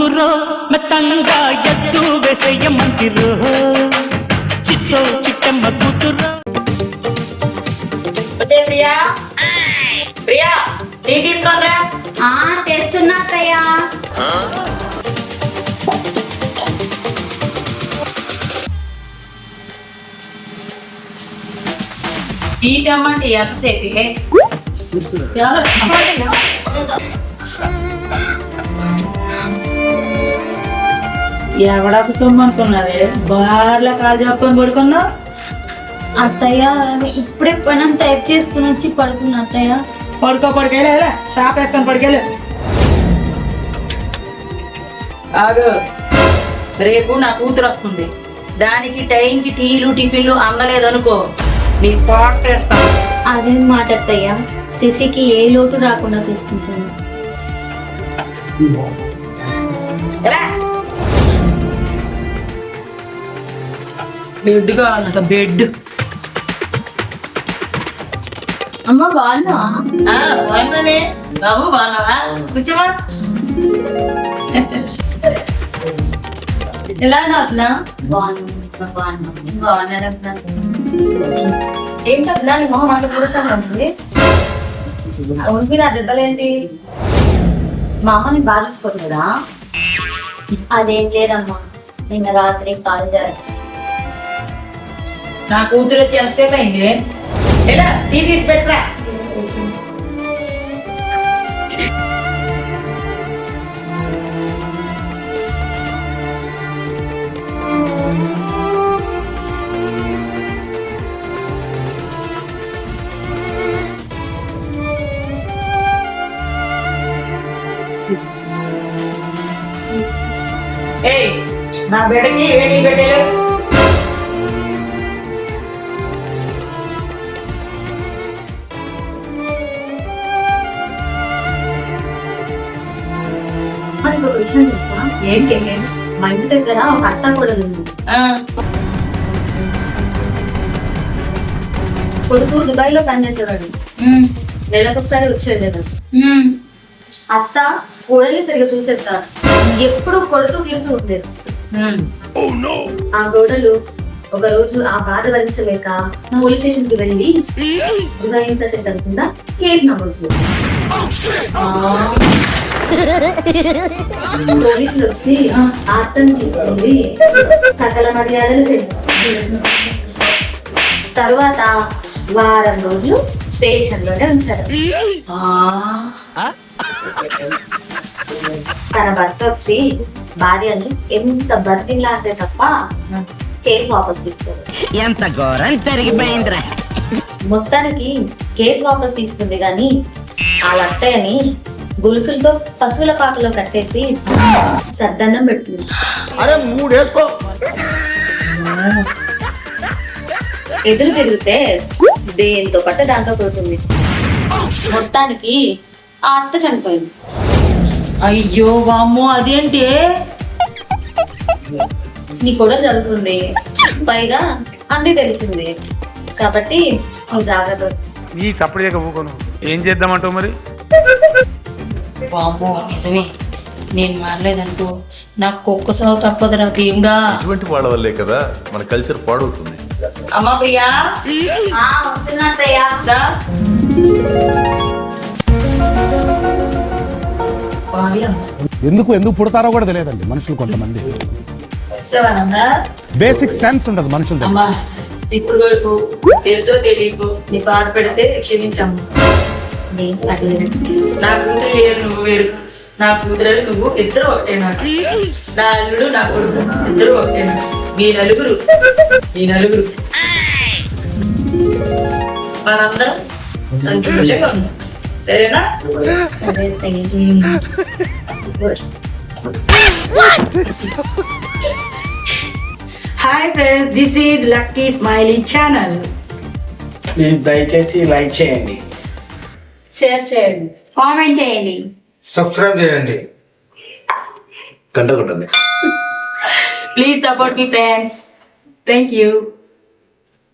కూతురో మెత్తంగా ఎత్తు వేసేయమంతిరో చిట్టో చిట్టమ్మ కూతురో. వచ్చే ప్రియా? ప్రియా టీ తీసుకోనరా ఆ తెస్తున్నా అత్తయ్య. టీ తెమ్మంటే ఎంతసేపు ఎవడకు సొమ్ము అనుకున్నది? బార్ల కాలు చెప్పుకొని పడుకున్నావు? అత్తయ్య ఇప్పుడే పని టైప్ చేసుకుని వచ్చి పడుకున్నా అత్తయ్య. పడుకో పడుకోలే సాప్ వేసుకొని పడుకోలే ఆగు. రేపు నా కూతురు వస్తుంది. దానికి టైంకి టీలు టిఫిన్లు అందలేదనుకో నీ పాట తెస్తాను అదే మాట అత్తయ్య. సిసికి ఏ లోటు రాకుండా చూసుకుంటాను రా. బెడ్ కావాలంట బెడ్ అమ్మ బాగున్నా ఆ, బాగున్నానే. బాబు బాగున్నావా? కూర్చోమా. ఎలా అట్లా ఏంటి అట్లా నీ మొహం అట్లా పూరసంగా ఉంటుంది ఉంపి నా దెబ్బలేంటి? మా అమ్మని బాగా చూసుకోరు కదా అదేం లేదమ్మా. నిన్న రాత్రి కాల్ జారి. నా కూతురు వచ్చి ఎంతసేపు అయింది ఎలా టీ తీసి పెట్టరా ఏయ్ నా బిడ్డకి ఏడి పెట్టలేదు మనకు ఒక విషయం తెలుసా ఏంటి మా ఇంటి దగ్గర ఒక అత్త కూడా ఉంది కొడుకు దుబాయ్లో పనిచేసేవాడు నెలకు ఒకసారి వచ్చేది కదా. అత్త కోడల్ని సరిగా చూసేస్తారు ఎప్పుడు కొడుతూ తిడుతూ ఉండేది. ఉమ్. ఆ గోడలు ఒక రోజు ఆ బాధ భరించలేక పోలీస్ స్టేషన్కి వెళ్ళి ఉదయించ చట్టం కింద కేసు నమోదు. పోలీసులు వచ్చి ఆ అత్తని తీసుకుంది సకల మర్యాదలు చేశారు తర్వాత వారం రోజులు స్టేషన్లోనే ఉంచారు తన భర్త వచ్చి భార్యని ఎంత బతిలాడితే తప్ప కేసు వాపస్ తీసుకోరు ఎంత ఘోరం జరిగిపోయిందిరా. మొత్తానికి కేసు వాపస్ తీసుకుంది కానీ ఆ అత్తయ్యని గొలుసులతో పశువుల పాకలో కట్టేసి సద్దన్నం పెడుతుంది. అరే మూడేసుకో. ఎదురు తిరిగితే దేంతో పట్ట దాంతో కొడుతుంది. మొత్తానికి ఆ అత్త చనిపోయింది. అయ్యో వామ్మో అదేంటి? నీ కూడా జరుగుతుంది పైగా అన్ని తెలిసింది. కాబట్టి నువ్వు జాగ్రత్త. ఏం చేద్దామంటావు మరి? వామ్మో నిజమే. నేను మారలేదనుకో నాకు కుక్క సాగు తప్పదురా దేవుడా. ఇటువంటి వాళ్ళ వల్లే కదా మన కల్చర్ పాడవుతుంది. అమ్మా ప్రియా. ఆ, వస్తున్నా. ఎందుకు ఎందుకు పుడతారో కూడా తెలియదండి మనుషులు కొంతమంది? బేసిక్ సెన్స్ ఉండదు మనుషుల ఇప్పుడు వరకు తెలుసో తెలియకు నీ బాధ పెడితే క్షమించమ్మా. నా కూతురు వేరు నువ్వు వేరు. నా కూతురు నువ్వు ఇద్దరు ఒకటే నాకు నా అల్లుడు నా కొడుకు. ఇద్దరు ఒకటే నాకు మీ నలుగురు. మీ నలుగురు. మనందరం సంతోషంగా ఉందాం సరేనా. Hi friends this is Lucky Smiley channel. Please దయచేసి లైక్ చేయండి. షేర్ చేయండి. కామెంట్ చేయండి. సబ్స్క్రైబ్ చేయండి. గంట కొట్టండి. ప్లీజ్ సపోర్ట్ మీ ఫ్రెండ్స్ థ్యాంక్ యూ